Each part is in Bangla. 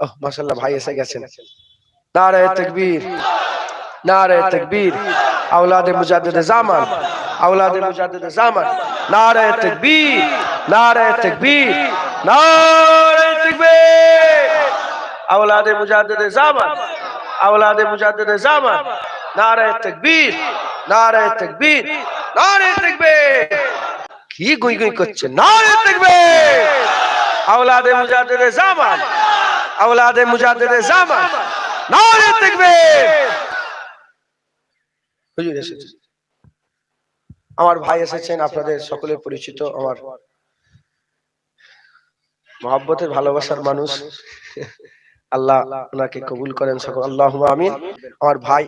ওহ মাশাআল্লাহ ভাই এসে গেছেন। নারে তাকবীর। নারে তাকবীর। আওলাদে মুজাদ্দিদ জামান। আওলাদে মুজাদ্দিদ জামান। নারে তাকবীর। নারে তাকবীর। নারে তাকবীর। আওলাদে মুজাদ্দিদ জামান। আওলাদে মুজাদ্দিদ জামান। নারে তাকবীর। নারে তাকবীর। নারে তাকবীর। কি গুই গুই করছে? নারে তাকবীর। আওলাদে মুজাদ্দিদ জামান। আওলাদে মুজাদ্দিদ জামান। নারে তাকবীর। হুজুর এসেছেন আমার ভাই এসেছেন, আপনাদের সকলের পরিচিত, আমার মহাব্বতের ভালোবাসার মানুষ। আল্লাহ ওনাকে কবুল করেন সকল। আল্লাহ আমিন। আমার ভাই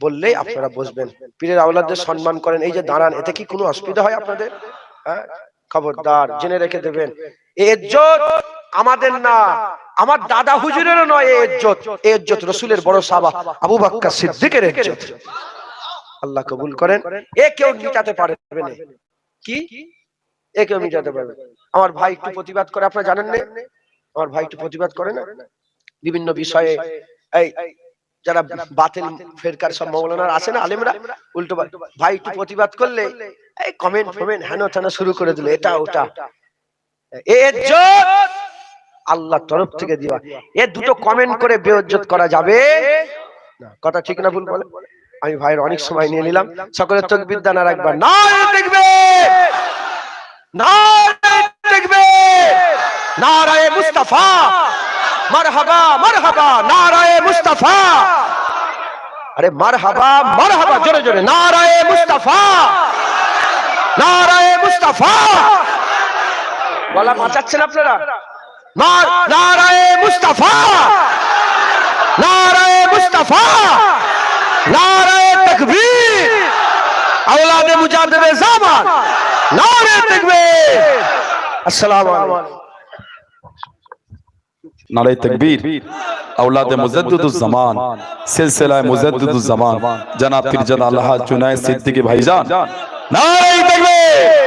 বললেই আপনারা বসবেন। পীরের আওলাদদের সম্মান করেন। এই যে দাঁড়ান, এতে কি কোনো অসুবিধা হয় আপনাদের? হ্যাঁ? খবরদার, জেনে রেখে দেবেন। এই ইজ্জত আমাদের না। আমার দাদা হুজুরেরও নয় এই ইজ্জত। এই ইজ্জত রসুলের বড় সাবা, আবু বাক্কা সিদ্দিকের ইজ্জত। আল্লাহ কবুল করেন। এ কেউ মিটাতে পারবে না। কি? এ কেউ মিটাতে পারবে আমার ভাই একটু প্রতিবাদ করে, আপনারা জানেন না? আমার ভাই একটু প্রতিবাদ করে না? বিভিন্ন বিষয়ে, এই, যারা বাতিল ফেরকার সব মৌলানার আছে না, আলেমরা, উল্টো ভাই একটু প্রতিবাদ করলে, এই কমেন্ট ফমেন্ট হেন তেন শুরু করে দিল, এটা, ওটা। এ ইজ্জত! আল্লাহ তরফ থেকে দিবা। এ দুটো কমেন্ট করে বেইজ্জত করা যাবে। কথা ঠিক না ভুল বলে? আমি ভাইয়ের অনেক সময় নিয়ে নিলাম। সকলের তকবির দানা রাখবার না দেখবে! না দেখবে! নারায়ে মুস্তাফা! মারহাবা মারহাবা! নারায়ে মুস্তাফা! আরে মারহাবা মারহাবা! জোরে জোরে। নারায়ে মুস্তাফা! নারায়ে মুস্তাফা! গলা বাঁচাচ্ছেন আপনারা? নারায় মুস্তফা নারায় মুস্তফা নারায় তকবীর আওলাদে মুজাহিদে জামান নারায় তকবীর আসসালামু আলাইকুম নারায় তকবীর اولاد مجدد الزمان سلسلہ مجدد الزمان جناب پیر جناب اللہ چنائے صدیق بھائی جان نعرہ تکبیر